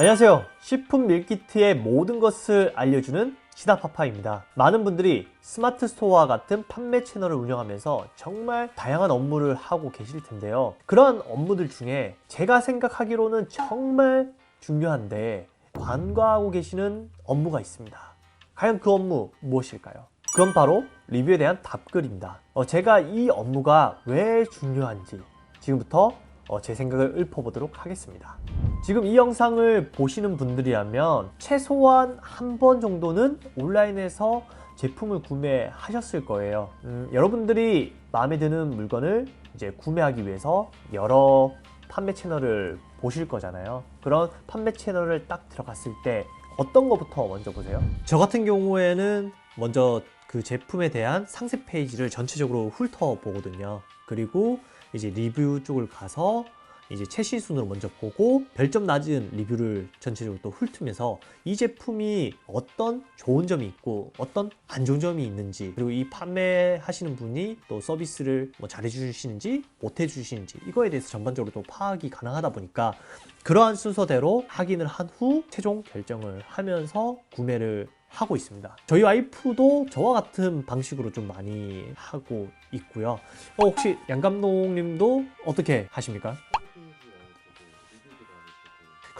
안녕하세요. 식품 밀키트의 모든 것을 알려주는 시다파파입니다. 많은 분들이 스마트 스토어와 같은 판매 채널을 운영하면서 정말 다양한 업무를 하고 계실 텐데요. 그런 업무들 중에 제가 생각하기로는 정말 중요한데 관과하고 계시는 업무가 있습니다. 과연 그 업무 무엇일까요? 그건 바로 리뷰에 대한 답글입니다. 어, 제가 이 업무가 왜 중요한지 지금부터 어, 제 생각을 읊어보도록 하겠습니다. 지금 이 영상을 보시는 분들이라면 최소한 한 번 정도는 온라인에서 제품을 구매하셨을 거예요. 음, 여러분들이 마음에 드는 물건을 이제 구매하기 위해서 여러 판매 채널을 보실 거잖아요. 그런 판매 채널을 딱 들어갔을 때 어떤 거부터 먼저 보세요? 저 같은 경우에는 먼저 그 제품에 대한 상세 페이지를 전체적으로 훑어보거든요. 그리고 이제 리뷰 쪽을 가서 이제 최신 순으로 먼저 보고 별점 낮은 리뷰를 전체적으로 또 훑으면서 이 제품이 어떤 좋은 점이 있고 어떤 안 좋은 점이 있는지 그리고 이 판매하시는 분이 또 서비스를 뭐 잘해주시는지 못해주시는지 이거에 대해서 전반적으로 또 파악이 가능하다 보니까 그러한 순서대로 확인을 한 후 최종 결정을 하면서 구매를 하고 있습니다. 저희 와이프도 저와 같은 방식으로 좀 많이 하고 있고요. 어, 혹시 양 감독님도 어떻게 하십니까?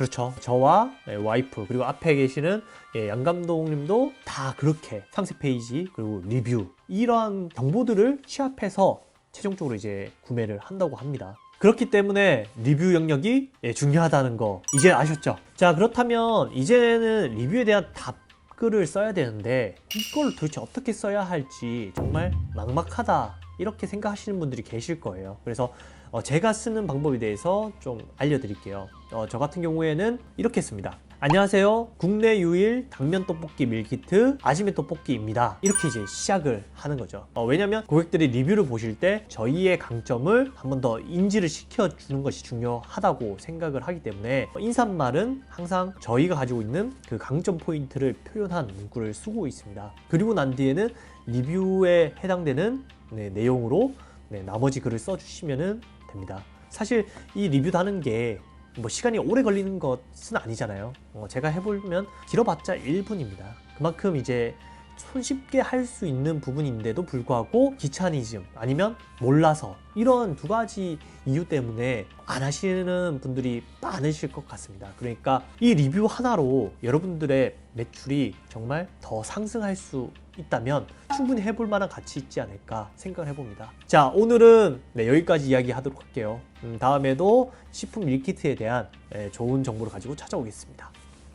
그렇죠. 저와 예, 와이프 그리고 앞에 계시는 예, 양 감독님도 다 그렇게 상세 페이지 그리고 리뷰 이러한 정보들을 취합해서 최종적으로 이제 구매를 한다고 합니다. 그렇기 때문에 리뷰 영역이 예, 중요하다는 거 이제 아셨죠? 자 그렇다면 이제는 리뷰에 대한 답글을 써야 되는데 이걸 도대체 어떻게 써야 할지 정말 막막하다 이렇게 생각하시는 분들이 계실 거예요. 그래서 어, 제가 쓰는 방법에 대해서 좀 알려드릴게요. 어, 저 같은 경우에는 이렇게 씁니다. 안녕하세요. 국내 유일 당면 떡볶이 밀키트 아지매 떡볶이입니다. 이렇게 이제 시작을 하는 거죠. 어, 왜냐면 고객들이 리뷰를 보실 때 저희의 강점을 한 번 더 인지를 시켜주는 것이 중요하다고 생각을 하기 때문에 인사말은 항상 저희가 가지고 있는 그 강점 포인트를 표현한 문구를 쓰고 있습니다. 그리고 난 뒤에는 리뷰에 해당되는 네, 내용으로 네, 나머지 글을 써주시면 됩니다. 사실 이 리뷰 다는 게 뭐 시간이 오래 걸리는 것은 아니잖아요. 어, 제가 해보면 길어봤자 1분입니다. 그만큼 이제 손쉽게 할 수 있는 부분인데도 불구하고 귀차니즘 아니면 몰라서 이런 두 가지 이유 때문에 안 하시는 분들이 많으실 것 같습니다. 그러니까 이 리뷰 하나로 여러분들의 매출이 정말 더 상승할 수 있다면 충분히 해볼 만한 가치 있지 않을까 생각을 해봅니다. 자, 오늘은 네, 여기까지 이야기 하도록 할게요. 음, 다음에도 식품 밀키트에 대한 예, 좋은 정보를 가지고 찾아오겠습니다.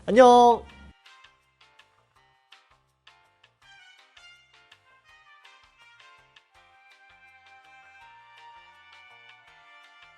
안녕!